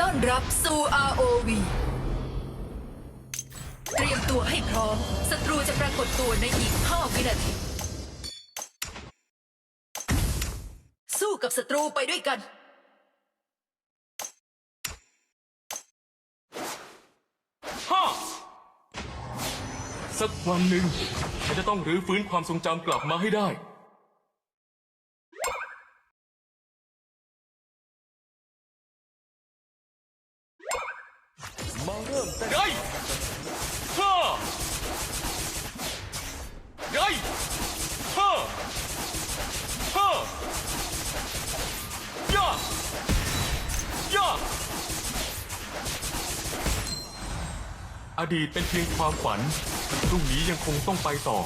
ต้อนรับสู่ ROV เตรียมตัวให้พร้อม ศัตรูจะปรากฏตัวในอีก 5 วินาที สู้กับศัตรูไปด้วยกัน ฮ่าสักวันหนึ่งฉันจะต้องรื้อฟื้นความทรงจำกลับมาให้ได้ เริ่มต้นไงฮ่าไงฮ่าฮ่าย่าย่าอดีตเป็นเพียงความฝันพรุ่งนี้ยังคงต้องไปต่อ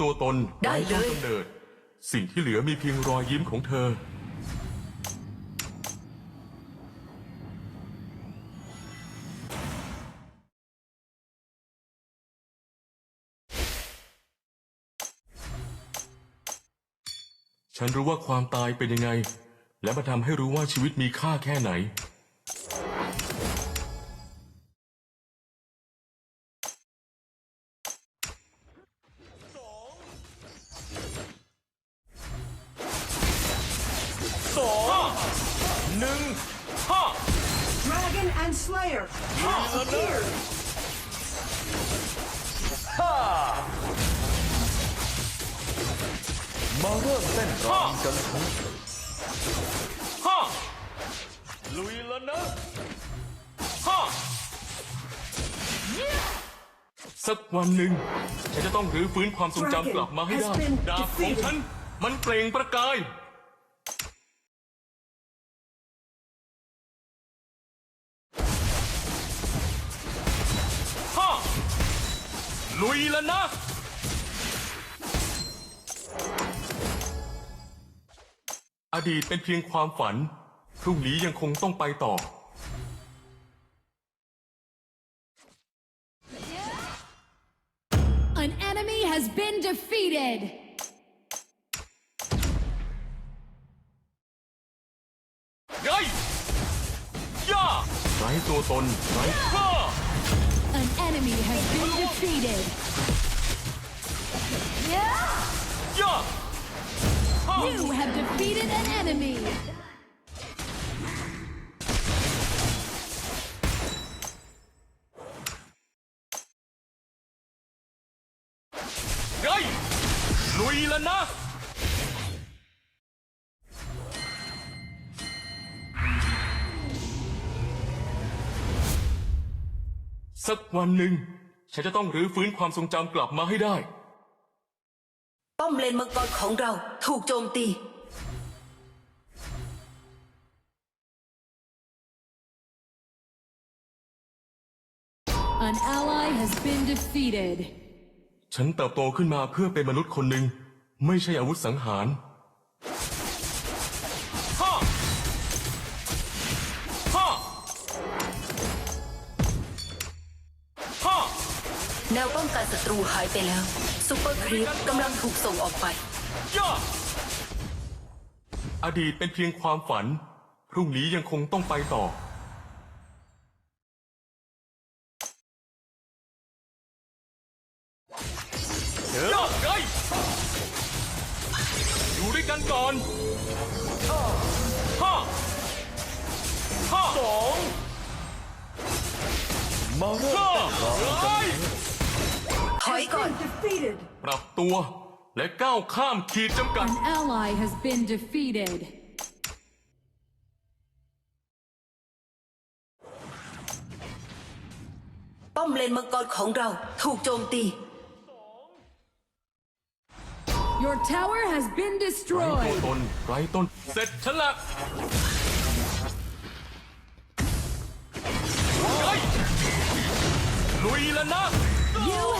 ตัวตนได้ไร้ต้นเลยกำเนิด สิ่งที่เหลือมีเพียงรอยยิ้มของเธอ ฉันรู้ว่าความตายเป็นยังไง และมันทำให้รู้ว่าชีวิตมีค่าแค่ไหน Dragon and Slayer! ฮ่ามาเริ่มเต้นรำกันทั้งฮ่าลุยแล้วนะฮ่าสักวันหนึ่งฉันจะต้องรื้อฟื้นความทรงจำกลับมาให้ได้ Dragon has been ดาบของฉัน มันเปล่งประกาย ลุยแล้วนะ อดีตเป็นเพียงความฝัน พรุ่งนี้ยังคงต้องไปต่อ An enemy has been defeated! ไงย่าไร้ตัวตนไร้ค่า An enemy has been defeated! ย่า You have defeated an enemy! ไงลุยแล้วนะ สักวันหนึ่ง ฉันจะต้องรื้อฟื้นความทรงจำกลับมาให้ได้ ป้อมเลนมังกรของเราถูกโจมตี An ally has been defeated. ฉันเติบโตขึ้นมาเพื่อเป็นมนุษย์คนหนึ่ง ไม่ใช่อาวุธสังหาร แนวป้องกันศัตรูหายไปแล้วซูเปอร์ครีปกำลังถูกส่งออกไป ย่าอดีตเป็นเพียงความฝัน พรุ่งนี้ยังคงต้องไปต่อ ย่าไงอยู่ด้วยกันก่อนห้าห้าสองมาเริ่ม ก่อน defeated! ปรับตัวและก้าวข้ามขีดจำกัด An ally has been defeated. ป้อมเลนมังกรของเราถูกโจมตี Your tower has been ไร้ตัว destroyed. ตนไร้ต้นเสร็จฉันละยแล้วนะ You have defeated an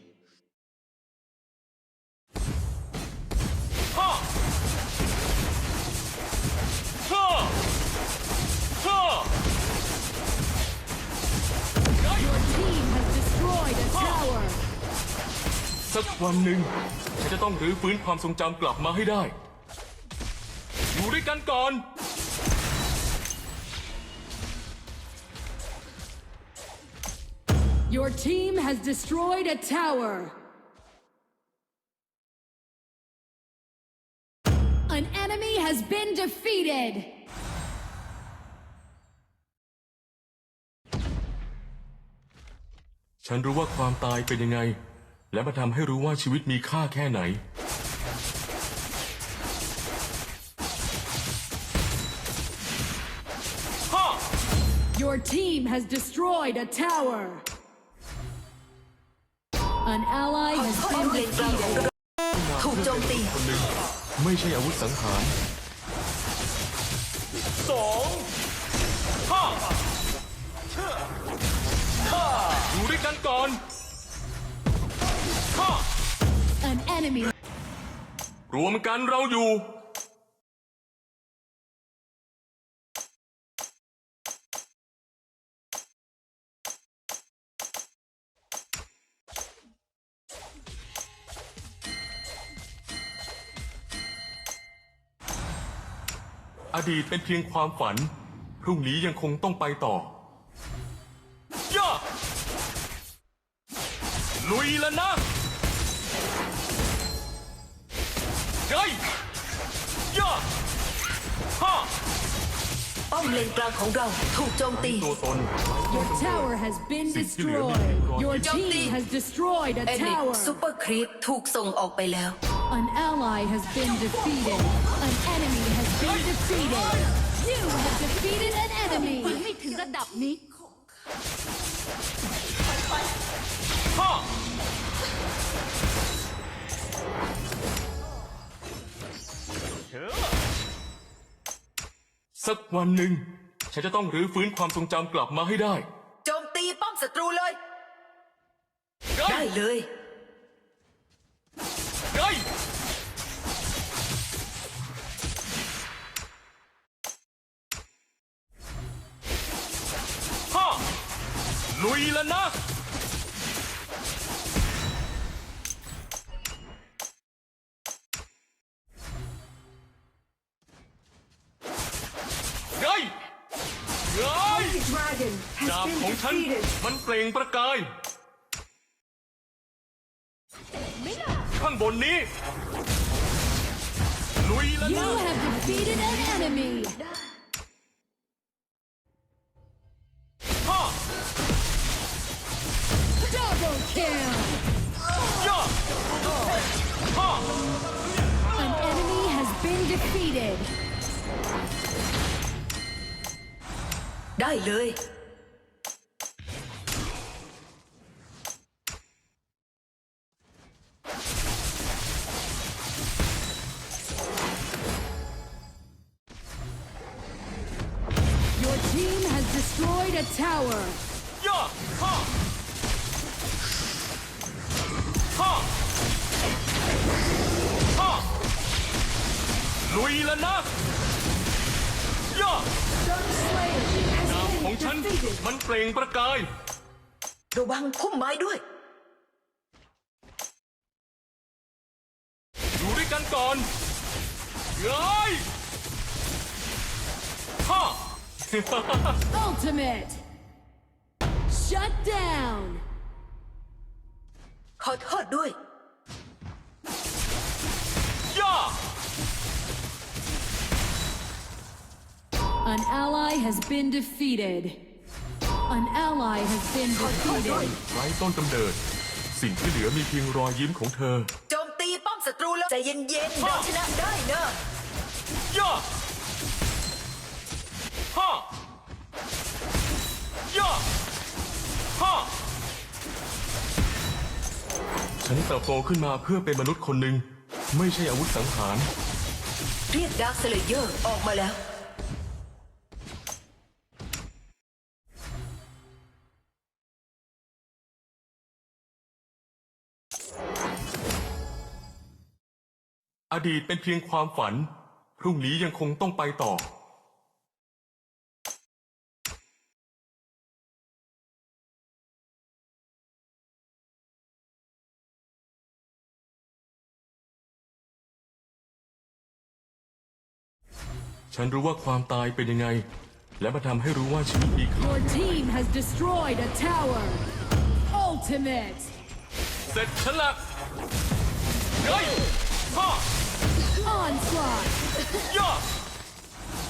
สักวันหนึ่งฉันจะต้องรื้อฟื้นความทรงจำกลับมาให้ได้ อยู่ด้วยกันก่อน Your team has destroyed a tower. An enemy has been defeated. ฉันรู้ว่าความตายเป็นยังไง และมันทำให้รู้ว่าชีวิตมีค่าแค่ไหนฮ่า Your team has destroyed a tower. An ally has ป้อม been เลนกลางของ defeated. เราถูกโจมตีคนหนึ่งไม่ใช่อาวุธสังหารสองฮ่าอยู่ด้วยกันก่อน enemy รวมกันเราอยู่ อดีตเป็นเพียงความฝัน พรุ่งนี้ยังคงต้องไปต่อย่าลุยแล้วนะ เฮ้ยย่าฮ่าป้อมเลนกลางของเราถูกโจมตี ตัวตน Your tower has been destroyed. Your team has destroyed a เอนิก tower. ซูเปอร์ครีปถูกส่งออกไปแล้ว An ally has been defeated. An enemy has been defeated. You have defeated an enemy. ไม่ถึงระดับนี้ สักวันหนึ่ง ฉันจะต้องรื้อฟื้นความทรงจำกลับมาให้ได้ โจมตีป้อมศัตรูเลยเฮ้ได้ยเลยเฮ้ยฮ่าลุยแล้วนะ ล่งประกายข้างบนนี้ ลุยแล้ว You นะ have defeated an enemy. ฮ่า Double kill. ย่าฮ่า An enemy has been defeated. ได้เลย destroyed a tower. ย่าฮ่าฮ่าฮ่าลุยแล้วนะย่า Slayer has ดาบของ been ฉัน defeated. มันเปล่งประกาย ระวังพุ่มไม้ด้วย อยู่ด้วยกันก่อนเฮ้ยฮ่ Ultimate. Shut down. ขอโทษด้วย ย่า An ally has been defeated. An ally has been defeated. ไร้ต้นกำเนิด สิ่งที่เหลือมีเพียงรอยยิ้มของเธอ โจมตีป้อมศัตรูแล้วใจเย็นๆเราชนะได้นะย่า ฮ่าย่าฮ่าฉัฉันเติบโตขึ้นมาเพื่อเป็นมนุษย์คนหนึ่ง ไม่ใช่อาวุธสังหาร เรียกดาร์คสเลเยอร์ออกมาแล้ว อดีตเป็นเพียงความฝัน พรุ่งนี้ยังคงต้องไปต่อ ฉันรู้ว่าความตายเป็นยังไง และมาทำให้รู้ว่าชีวิตมีค่า Your team has destroyed a tower. Ultimate. เสร็จฉันละเฮ้ยฮ่า Onslaught. ย่า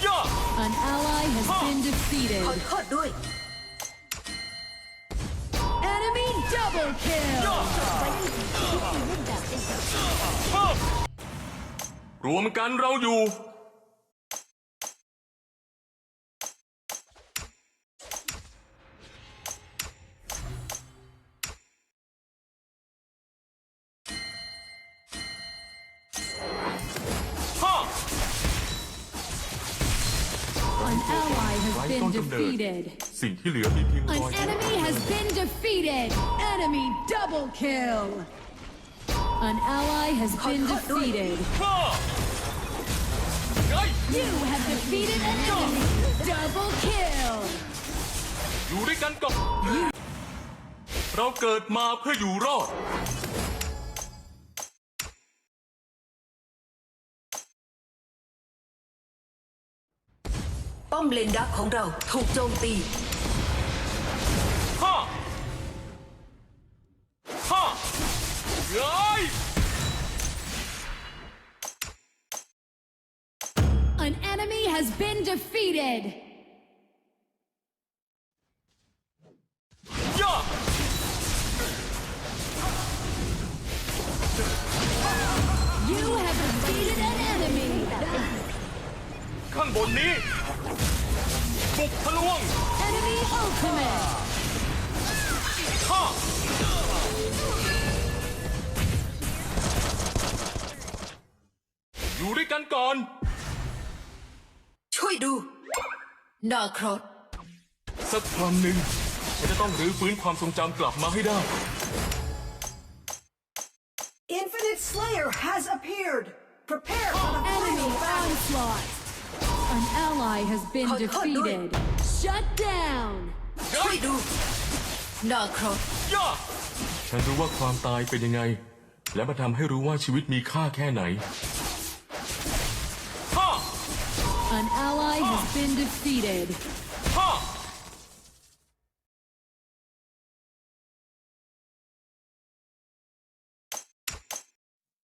ย่า An ally has been ขอ defeated. โทษด้วย Enemy double kill. รวมกันเราอยู่ ต้นกำเนิด defeated. สิ่งที่เหลือมีเพียงร An อย enemy has been defeated. Enemy double kill. An ally has been Hot, hot, do it. defeated. ฮ่าเฮ้ย You have defeated an enemy. Double kill. อยู่ด้วยกันก่อนเราเกิดมาเพื่ออยู่รอด ป้อมเลนดักของเราถูกโจมตี ฮ่า ฮ่าเฮ้ย An enemy has been defeated. ย่า You have defeated an enemy. ข้างบนนี้ บุกทะลวง Enemy ultimate. ฮ่าอยู่ด้วยกันก่อน ช่วยดู นาครอสสักวันหนึ่งฉันจะต้องรื้อฟื้นความทรงจำกลับมาให้ได้ Infinite Slayer has appeared. Prepare for the Enemy final battle. onslaught. An ally has been Hot, hot, do it. defeated. Shut down. ช่วยดูนาครอสย่าฉันรู้ว่าความตายเป็นยังไง และมาทำให้รู้ว่าชีวิตมีค่าแค่ไหน ฮ่า An ally has been defeated. ฮ่า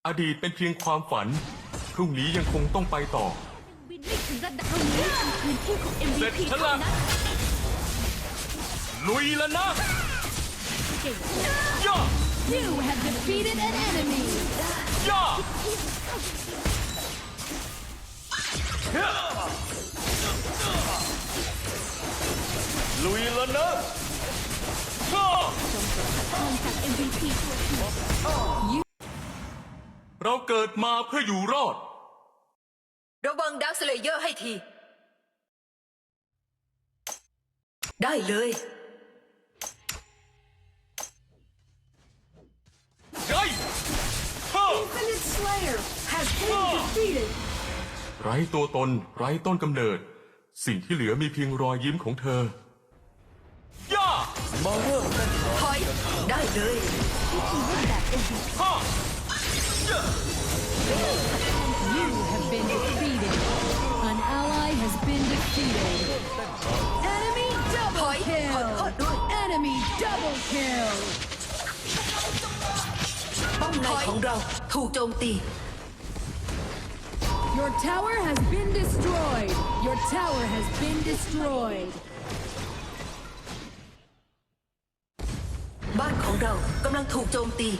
อดีตเป็นเพียงความฝัน พรุ่งนี้ยังคงต้องไปต่อวินไม่ถึง ระดับตรงนี้คือพื้นที่ของ เสร็จ MVP ฉันละลุยแล้วนะเก่ง ย่า You have defeated an enemy. ย่าลุยแล้วนะฮ่าคนจาก MVP ตัวจริง เราเกิดมาเพื่ออยู่รอด ระวังดาร์คสเลเยอร์ให้ที ได้เลยไฮ้ฮ่า Infinite Slayer has been defeated. ไร้ตัวตน ไร้ต้นกำเนิด สิ่งที่เหลือมีเพียงรอยยิ้มของเธอย่าถอย ได้เลยฮ่า You have been defeated. An ally has been defeated. Enemy ถ double อย ขอโทษ kill. ด้วย Enemy double kill. ป้อมในของเราถูกโจมตี Your tower has been destroyed. Your tower has been destroyed. บ้านของเรากำลังถูกโจมตี